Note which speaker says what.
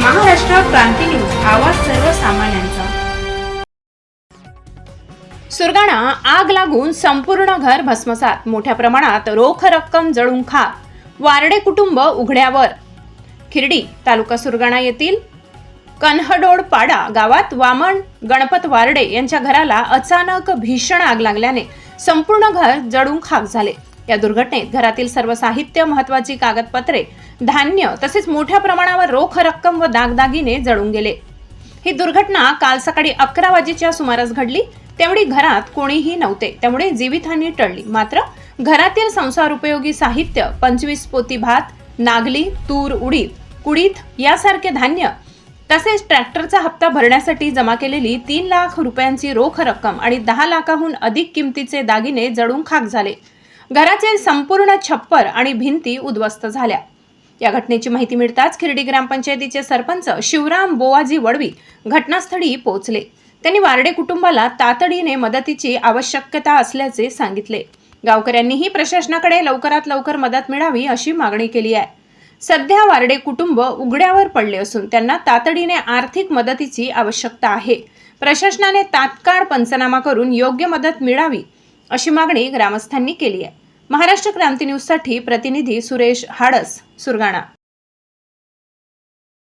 Speaker 1: महाराष्ट्र क्रांती news आवाज सर्वसामान्यांचा. सुरगाणा आग लागून संपूर्ण घर भस्मसात. मोठ्या प्रमाणात रोख रक्कम जळून खाक. वारडे कुटुंब उघड्यावर. खिर्डी तालुका सुरगाणा येथील कन्हडोड पाडा गावात वामन गणपत वारडे यांच्या घराला अचानक भीषण आग लागल्याने संपूर्ण घर जळून खाक झाले. या दुर्घटनेत घरातील सर्व साहित्य महत्वाची कागदपत्रे धान्य तसेच मोठ्या प्रमाणावर रोख रक्कम व दागदागिने जळून गेले. ही दुर्घटना काल सकाळी अकरा वाजेच्या सुमारास घडली. त्यावेळी घरात कोणीही नव्हते. त्यामुळे जीवितहानी टळली. मात्र घरातील संसार उपयोगी साहित्य पंचवीस पोती भात नागली तूर उडीद कुडीत यासारखे धान्य तसेच ट्रॅक्टरचा हप्ता भरण्यासाठी जमा केलेली तीन लाख रुपयांची रोख रक्कम आणि दहा लाखाहून अधिक किमतीचे दागिने जळून खाक झाले. घराचे संपूर्ण छप्पर आणि भिंती उद्ध्वस्त झाल्या. या घटनेची माहिती मिळताच खिरडी ग्रामपंचायतीचे सरपंच शिवराम बोवाजी वडवी घटनास्थळी पोहोचले. त्यांनी वारडे कुटुंबाला तातडीने मदतीची आवश्यकता असल्याचे सांगितले. गावकऱ्यांनीही प्रशासनाकडे लवकरात लवकर मदत मिळावी अशी मागणी केली आहे. सध्या वारडे कुटुंब उघड्यावर पडले असून त्यांना तातडीने आर्थिक मदतीची आवश्यकता आहे. प्रशासनाने तात्काळ पंचनामा करून योग्य मदत मिळावी अशी मागणी ग्रामस्थांनी केली आहे. महाराष्ट्र क्रांती न्यूजसाठी प्रतिनिधी सुरेश हाडस सुरगाणा.